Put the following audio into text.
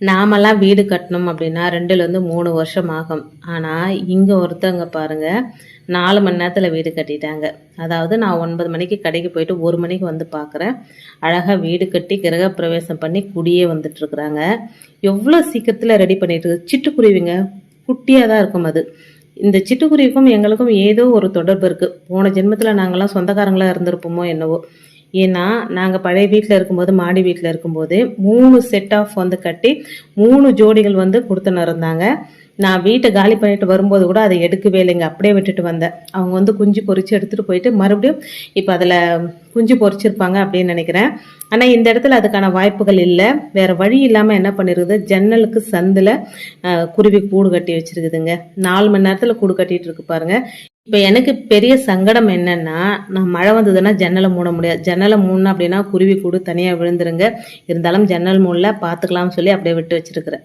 நாமெல்லாம் வீடு கட்டணும் அப்படின்னா ரெண்டுலேருந்து மூணு வருஷம் ஆகும். ஆனால் இங்கே ஒருத்தவங்க பாருங்க நாலு மணி நேரத்தில் வீடு கட்டிட்டாங்க. அதாவது நான் ஒன்பது மணிக்கு கடைக்கு போயிட்டு ஒரு மணிக்கு வந்து பார்க்குறேன் அழகாக வீடு கட்டி கிரகப்பிரவேசம் பண்ணி குடியே வந்துட்டுருக்குறாங்க எவ்வளோ சீக்கிரத்தில் ரெடி பண்ணிட்டு இருக்குது சிட்டுக்குருவிங்க குட்டியாக தான் இருக்கும் அது. இந்த சிட்டுக்குருவிக்கும் எங்களுக்கும் ஏதோ ஒரு தொடர்பு இருக்குது போன ஜென்மத்தில் நாங்கள்லாம் சொந்தக்காரங்களாக இருந்திருப்போமோ என்னவோ. ஏன்னா நாங்கள் பழைய வீட்டில் இருக்கும்போது மாடி வீட்டில் இருக்கும்போது மூணு செட் ஆஃப் வந்து கட்டி மூணு ஜோடிகள் வந்து கொடுத்துன்னு இருந்தாங்க. நான் வீட்டை காலி பண்ணிட்டு வரும்போது கூட அதை எடுக்கவே இல்லைங்க. அப்படியே விட்டுட்டு வந்தேன். அவங்க வந்து குஞ்சு பொறிச்சு எடுத்துகிட்டு போயிட்டு மறுபடியும் இப்போ அதில் குஞ்சு பொறிச்சிருப்பாங்க அப்படின்னு நினைக்கிறேன். ஆனால் இந்த இடத்துல அதுக்கான வாய்ப்புகள் இல்லை. வேறு வழி இல்லாமல் என்ன பண்ணிருக்குது? ஜன்னலுக்கு சந்தில் குருவி கூடு கட்டி வச்சிருக்குதுங்க. நாலு மணி நேரத்தில் கூடு கட்டிட்டு இருக்கு பாருங்கள் இப்போ எனக்கு பெரிய சங்கடம் என்னன்னா நான் மழை வந்ததுன்னா ஜன்னலை மூட முடியாது. ஜன்னலை மூடணும் அப்படின்னா குருவி கூடு தனியாக விழுந்துருங்க. இருந்தாலும் ஜன்னல் மூடல பார்த்துக்கலாம்னு சொல்லி அப்படியே விட்டு வச்சிருக்கிறேன்.